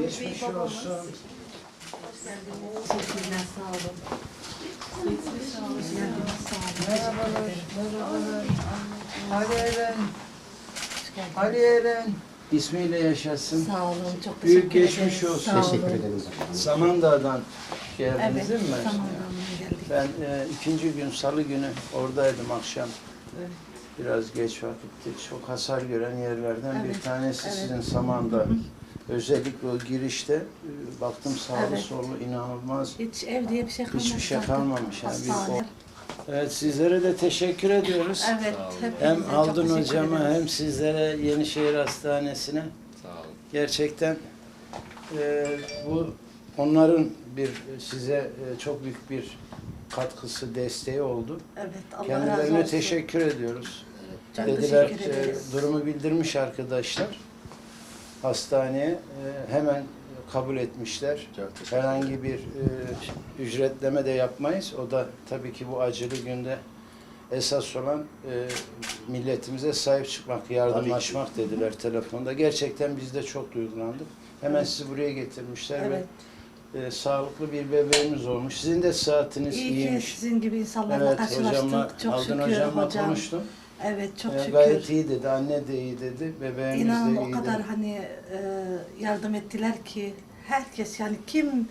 Geçmiş olsun. Teşekkürler, sağ olun. Hoş geldiniz, sağ olun. Merhabalar. Merhabalar. Ali Eren. Ali Eren. İsmiyle yaşasın. Sağ olun, çok teşekkür Büyük ederim. geçmiş olsun. Sağ olun. Teşekkür ederiz. Samandağ'dan geldiniz Evet, değil mi? tamam, geldik. Ben e, ikinci gün salı günü oradaydım akşam. Evet. Biraz geç vakitti. Çok hasar gören yerlerden bir Evet, tanesi evet. sizin Samandağ. Özellikle o girişte e, baktım sağlı Evet. sollu inanılmaz. Hiç ev diye bir şey kalmamış. Hiçbir şey kalmamış. Yani bir Evet sizlere de teşekkür ediyoruz. Evet, Hem Aldın hocama ederiz. hem sizlere Yenişehir Hastanesi'ne Sağ olun. gerçekten e, bu onların bir size e, çok büyük bir katkısı, desteği oldu. Evet, Allah razı Kendilerine olsun. teşekkür ediyoruz. Çok Dediler teşekkür e, ederiz. durumu bildirmiş arkadaşlar. Hastaneye e, hemen kabul etmişler. Çok teşekkür Herhangi bir e, ücretleme de yapmayız. O da tabii ki bu acılı günde esas olan e, milletimize sahip çıkmak, yardımlaşmak dediler telefonda. Gerçekten biz de çok duygulandık. Hemen Evet. sizi buraya getirmişler Evet. E, sağlıklı bir bebeğimiz olmuş. Sizin de saatiniz İyi ki iyiymiş. sizin gibi insanlarla Evet karşılaştık. hocamla, çok Aldın şükür hocamla hocam. konuştum. Evet, çok E, şükür. gayet iyi dedi, anne de iyi dedi, bebeğimiz İnanın de o iyi kadar dedi. hani e, yardım ettiler ki herkes yani kim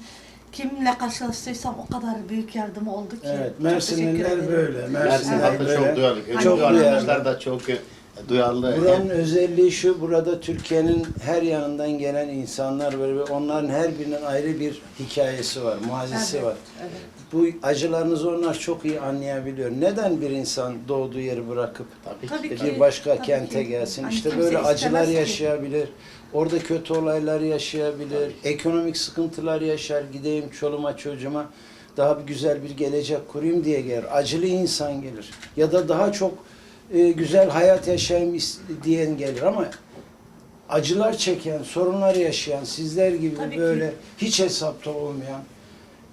kimle karşılaştıysam o kadar büyük yardım oldu ki. Evet, Mersinliler böyle. Mersin Mersinliler halkı böyle. çok duyarlı. Çok duyarlı. duyarlı. Arkadaşlar da çok duyarlı. Buranın özelliği şu, burada Türkiye'nin her yanından gelen insanlar var ve onların her birinin ayrı bir hikayesi var, mazisi Evet, var. evet. Bu acılarınızı onlar çok iyi anlayabiliyor. Neden bir insan doğduğu yeri bırakıp Tabii ki. Tabii bir başka tabii kente ki. gelsin? Hani işte böyle acılar ki. yaşayabilir. Orada kötü olaylar yaşayabilir. Ekonomik sıkıntılar yaşar. Gideyim çoluma çocuğuma daha bir güzel bir gelecek kurayım diye gelir. Acılı insan gelir. Ya da daha çok e, güzel hayat yaşayayım diyen gelir ama acılar çeken, sorunlar yaşayan, sizler gibi Tabii ki. böyle hiç hesapta olmayan,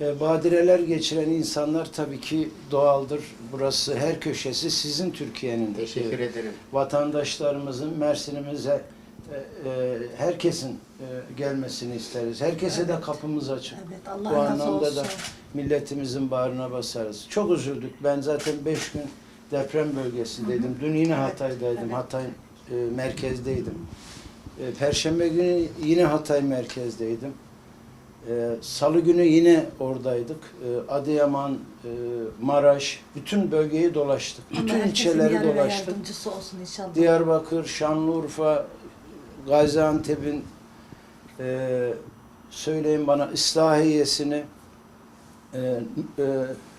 e, badireler geçiren insanlar tabii ki doğaldır. Burası her köşesi sizin Türkiye'nin. Teşekkür ederim. Vatandaşlarımızın Mersin'imize e, e, herkesin e, gelmesini isteriz. Herkese de kapımız açık. Evet, Allah Bu anlamda olsun. da milletimizin bağrına basarız. Çok üzüldük. Ben zaten beş gün deprem bölgesindeydim. Dün yine Hatay'daydım. evet. Hatay e, merkezdeydim. E, Perşembe günü yine Hatay merkezdeydim. E, Salı günü yine oradaydık. E, Adıyaman, e, Maraş, bütün bölgeyi dolaştık. Allah Bütün ilçeleri dolaştık. yardımcısı olsun inşallah. Diyarbakır, Şanlıurfa, Gaziantep'in e, söyleyin bana İslahiye'sini, e, e,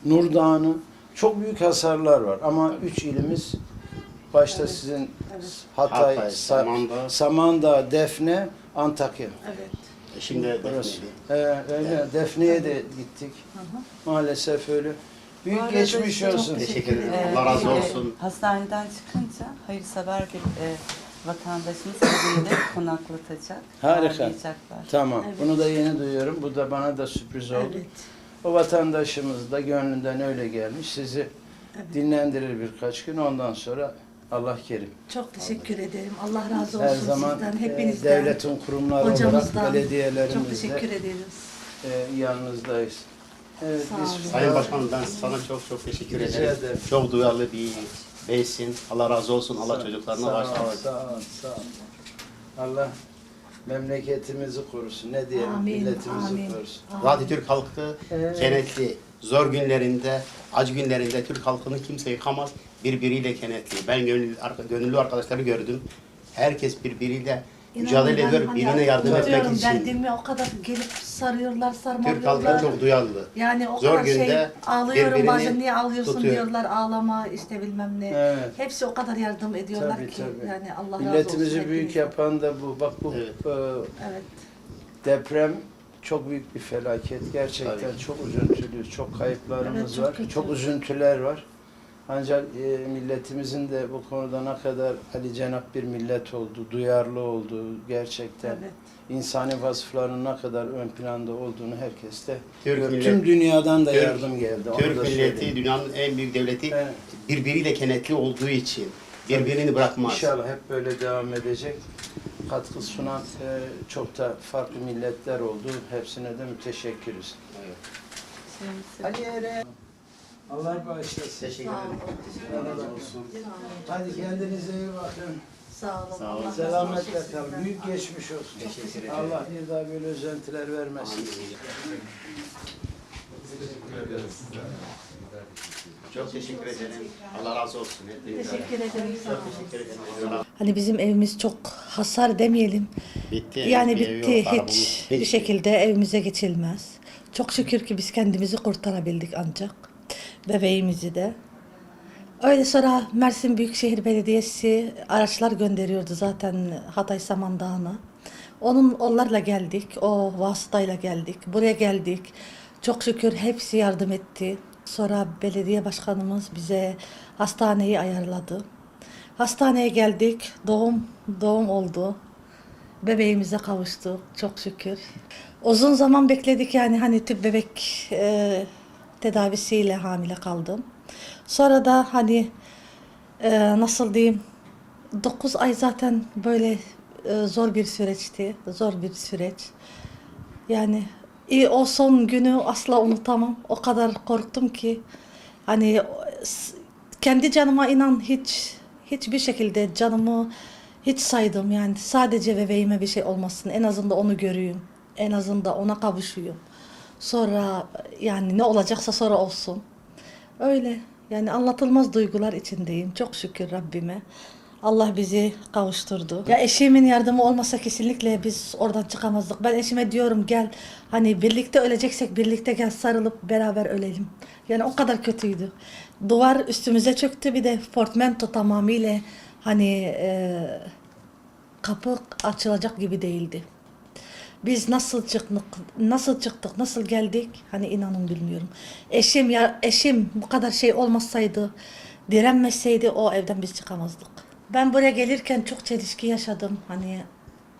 Nurdağ'ını çok büyük hasarlar var. Ama üç ilimiz başta Evet, sizin evet. Hatay, Hatay, Sa- Samandağ. Samandağ, Defne, Antakya. Evet. Şimdi Burası. Defne'de. E, öyle. Defne'ye de gittik. Hı hı. Maalesef öyle. Büyük Bu arada geçmiş olsun. Teşekkür ederim. Ee, Allah razı e, olsun. Hastaneden çıkınca hayırsever bir e, vatandaşımız evinde konaklatacak. Harika. Tamam. Evet. Bunu da yeni duyuyorum. Bu da bana da sürpriz oldu. Evet. O vatandaşımız da gönlünden öyle gelmiş. Sizi Evet. dinlendirir birkaç gün. Ondan sonra Allah kerim. Çok teşekkür ederim. Allah razı olsun Her zaman sizden, e, hepinizden. devletin kurumları olarak hocamızdan. Çok teşekkür ederiz. e, yanınızdayız. Evet, biz-. Sayın Başkanım ben sana çok çok teşekkür Rica ederim. ederim. Çok duyarlı bir beysin. Allah razı olsun. Allah Sağ- çocuklarına sağ ol, başlasın. Sağ ol, sağ ol. Allah memleketimizi korusun. Ne diyelim? Amin, Milletimizi amin. korusun. Zaten Türk halkı Evet. kenetli. Zor günlerinde, acı günlerinde Türk halkını kimse yıkamaz. Birbiriyle kenetli. Ben gönüllü, gönüllü arkadaşları gördüm. Herkes birbiriyle mücadele İnanın ben ediyor, hani birine yardım etmek tutuyorum, için. Ben dilimi o kadar gelip sarıyorlar, Türk sarmalıyorlar. halkı çok duyarlı. Yani o Zor kadar şey günde ağlıyorum birbirini bazen niye ağlıyorsun tutuyor. diyorlar ağlama işte bilmem ne. Evet. Hepsi o kadar yardım ediyorlar Tabii, ki tabii. yani Allah razı olsun. Milletimizi büyük hepinizden. yapan da bu. Bak bu Evet. e, Evet. Deprem çok büyük bir felaket. Gerçekten Tabii. çok üzüntülü, çok kayıplarımız Evet, çok var. kötü. Çok üzüntüler var. Ancak e, milletimizin de bu konuda ne kadar Ali Cenap bir millet oldu, duyarlı olduğu, gerçekten Evet. insani vasıflarının ne kadar ön planda olduğunu herkes de Türk millet- Tüm dünyadan da Türk- yardım geldi. Türk milleti söyleyeyim. dünyanın en büyük devleti Evet. birbiriyle kenetli olduğu için birbirini bırakmaz. İnşallah hep böyle devam edecek. katkı sunan e, çok da farklı milletler oldu. Hepsine de müteşekkiriz. Ali Eren. Allah bağışlasın. Teşekkür Sağ ederim. olun. Allah razı olsun. Hadi kendinize iyi bakın. Sağ olun. Sağ olun. Allah Selametle kalın. Büyük geçmiş olsun. Teşekkür ederim. Allah bir daha böyle özentiler vermesin. Çok teşekkür ederim. Allah razı olsun. Teşekkür ederim. Sağ olun. Teşekkür ederim. Hani bizim evimiz çok hasar demeyelim. Bitti. Yani bitti yok, arabamız- hiç bir şekilde evimize geçilmez. Çok şükür ki biz kendimizi kurtarabildik ancak. Bebeğimizi de. Öyle sonra Mersin Büyükşehir Belediyesi araçlar gönderiyordu zaten Hatay Samandağ'ına. Onun onlarla geldik. O vasıtayla geldik. Buraya geldik. Çok şükür hepsi yardım etti. Sonra belediye başkanımız bize hastaneyi ayarladı. Hastaneye geldik. Doğum doğum oldu. Bebeğimize kavuştuk çok şükür. Uzun zaman bekledik yani hani tüp bebek e, tedavisiyle hamile kaldım. Sonra da hani e, nasıl diyeyim 9 ay zaten böyle e, zor bir süreçti. Zor bir süreç. Yani iyi, o son günü asla unutamam. O kadar korktum ki hani kendi canıma inan hiç hiçbir şekilde canımı hiç saydım yani sadece bebeğime bir şey olmasın en azından onu göreyim en azından ona kavuşuyum sonra yani ne olacaksa sonra olsun öyle yani anlatılmaz duygular içindeyim çok şükür Rabbime Allah bizi kavuşturdu. Ya eşimin yardımı olmasa kesinlikle biz oradan çıkamazdık. Ben eşime diyorum gel hani birlikte öleceksek birlikte gel sarılıp beraber ölelim. Yani o kadar kötüydü. Duvar üstümüze çöktü bir de portmento tamamıyla hani e, kapı açılacak gibi değildi. Biz nasıl çıktık, nasıl çıktık, nasıl geldik? Hani inanın bilmiyorum. Eşim ya eşim bu kadar şey olmasaydı, direnmeseydi o evden biz çıkamazdık. Ben buraya gelirken çok çelişki yaşadım. Hani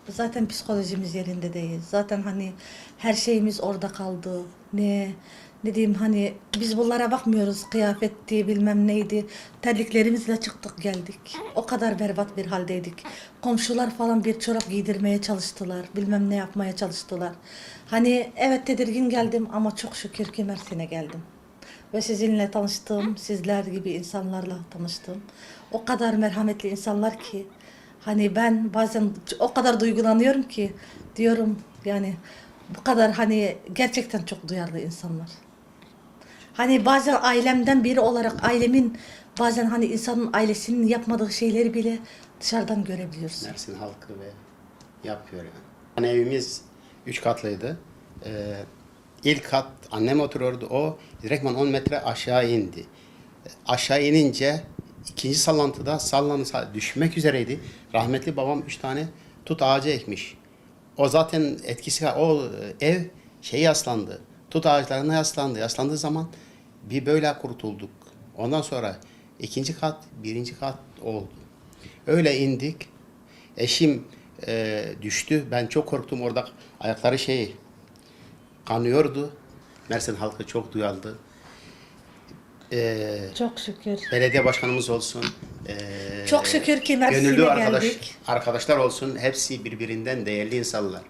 zaten psikolojimiz yerinde değil. Zaten hani her şeyimiz orada kaldı. Ne ne diyeyim hani biz bunlara bakmıyoruz. Kıyafetti bilmem neydi. Terliklerimizle çıktık geldik. O kadar berbat bir haldeydik. Komşular falan bir çorap giydirmeye çalıştılar. Bilmem ne yapmaya çalıştılar. Hani evet tedirgin geldim ama çok şükür ki Mersin'e geldim. Ve sizinle tanıştım, sizler gibi insanlarla tanıştım. O kadar merhametli insanlar ki hani ben bazen o kadar duygulanıyorum ki diyorum yani bu kadar hani gerçekten çok duyarlı insanlar. Hani bazen ailemden biri olarak ailemin bazen hani insanın ailesinin yapmadığı şeyleri bile dışarıdan görebiliyoruz. Mersin halkı ve yapıyor yani. Hani evimiz üç katlıydı. Ee, ilk kat annem oturuyordu. O direktman 10 metre aşağı indi. Aşağı inince ikinci sallantıda sallanı düşmek üzereydi. Rahmetli babam üç tane tut ağacı ekmiş. O zaten etkisi o ev şey yaslandı. Tut ağaçlarına yaslandı. Yaslandığı zaman bir böyle kurtulduk. Ondan sonra ikinci kat, birinci kat oldu. Öyle indik. Eşim e, düştü. Ben çok korktum orada. Ayakları şey kanıyordu. Mersin halkı çok duyarlı. E, Çok şükür. belediye başkanımız olsun. e, Çok şükür ki Mersin'e gönüllü arkadaş, geldik. arkadaşlar olsun. Hepsi birbirinden değerli insanlar.